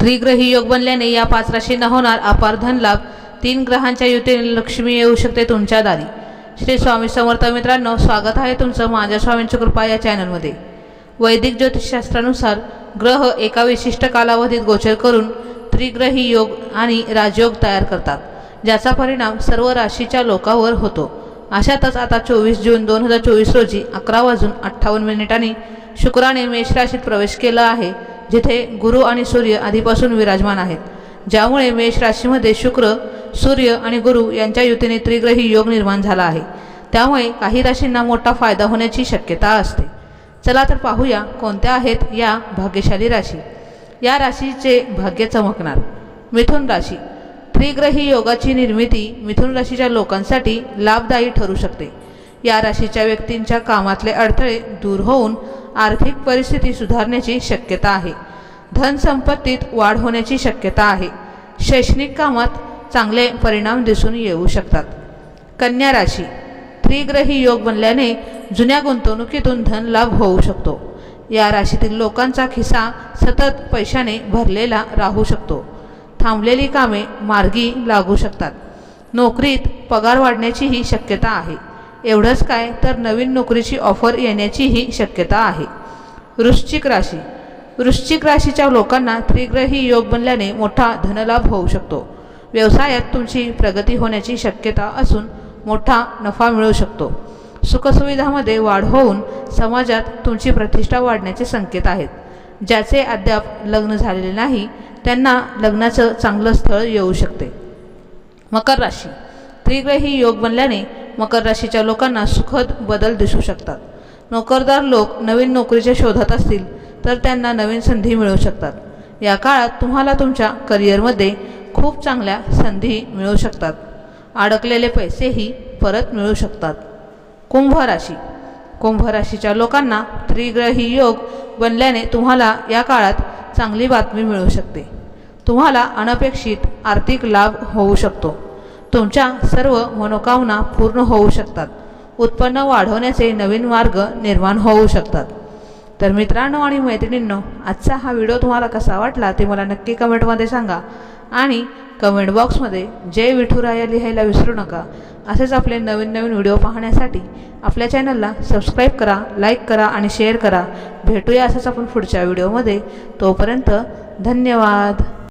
त्रिग्रही योग बनल्याने या पाच राशींना होणार. अपार धन लाभ. तीन ग्रहांच्या युतीने लक्ष्मी येऊ शकते तुमच्या दारी. श्री स्वामी समर्थ मित्रांनो स्वागत आहे तुमचं माझ्या स्वामींची कृपा या चॅनलमध्ये. वैदिक ज्योतिषशास्त्रानुसार ग्रह एका विशिष्ट कालावधीत गोचर करून त्रिग्रही योग आणि राजयोग तयार करतात ज्याचा परिणाम सर्व राशीच्या लोकांवर होतो. अशातच आता चोवीस जून दोन हजार चोवीस रोजी अकरा वाजून अठ्ठावन्न मिनिटांनी शुक्राने मेष राशीत प्रवेश केला आहे. जिथे गुरु आणि सूर्य आधीपासून विराजमान आहेत ज्यामुळे मेष राशीमध्ये शुक्र सूर्य आणि गुरु यांच्या युतीने त्रिग्रही योग निर्माण झाला आहे. त्यामुळे काही राशींना मोठा फायदा होण्याची शक्यता असते. चला तर पाहूया कोणत्या आहेत या भाग्यशाली राशी. या राशीचे भाग्य चमकणार. मिथुन राशी. त्रिग्रही योगाची निर्मिती मिथुन राशीच्या लोकांसाठी लाभदायी ठरू शकते. या राशीच्या व्यक्तींच्या कामातले अडथळे दूर होऊन आर्थिक परिस्थिती सुधारण्याची शक्यता आहे. धनसंपत्तीत वाढ होण्याची शक्यता आहे. शैक्षणिक कामात चांगले परिणाम दिसून येऊ शकतात. कन्या राशी. त्रिग्रही योग बनल्याने जुन्या गुंतवणुकीतून धन लाभ होऊ शकतो. या राशीतील लोकांचा खिसा सतत पैशाने भरलेला राहू शकतो. थांबलेली कामे मार्गी लागू शकतात. नोकरीत पगार वाढण्याचीही शक्यता आहे. एवढंच काय तर नवीन नोकरीची ऑफर येण्याचीही शक्यता आहे. वृश्चिक राशी. वृश्चिक राशीच्या लोकांना त्रिग्रही योग बनल्याने मोठा धनलाभ होऊ शकतो. व्यवसायात तुमची प्रगती होण्याची शक्यता असून मोठा नफा मिळू शकतो. सुखसुविधामध्ये वाढ होऊन समाजात तुमची प्रतिष्ठा वाढण्याचे संकेत आहेत. ज्याचे अद्याप लग्न झालेले नाही त्यांना लग्नाचं चांगलं स्थळ येऊ शकते. मकर राशी. त्रिग्रही योग बनल्याने मकर राशीच्या लोकांना सुखद बदल दिसू शकतात. नोकरदार लोक नवीन नोकरीच्या शोधात असतील तर त्यांना नवीन संधी मिळू शकतात. या काळात तुम्हाला तुमच्या करिअरमध्ये खूप चांगल्या संधी मिळू शकतात. अडकलेले पैसेही परत मिळू शकतात. कुंभ राशी. कुंभ राशीच्या लोकांना त्रिग्रही योग बनल्याने तुम्हाला या काळात चांगली बातमी मिळू शकते. तुम्हाला अनपेक्षित आर्थिक लाभ होऊ शकतो. तुमच्या सर्व मनोकामना पूर्ण होऊ शकतात. उत्पन्न वाढवण्याचे नवीन मार्ग निर्माण होऊ शकतात. तर मित्रांनो आणि मैत्रिणींनो आजचा हा व्हिडिओ तुम्हाला कसा वाटला ते मला नक्की कमेंटमध्ये सांगा. आणि कमेंट बॉक्समध्ये जय विठुराया लिहायला विसरू नका. असेच आपले नवीन नवीन व्हिडिओ पाहण्यासाठी आपल्या चॅनलला सबस्क्राईब करा लाईक करा आणि शेअर करा. भेटूया असंच आपण पुढच्या व्हिडिओमध्ये. तोपर्यंत धन्यवाद.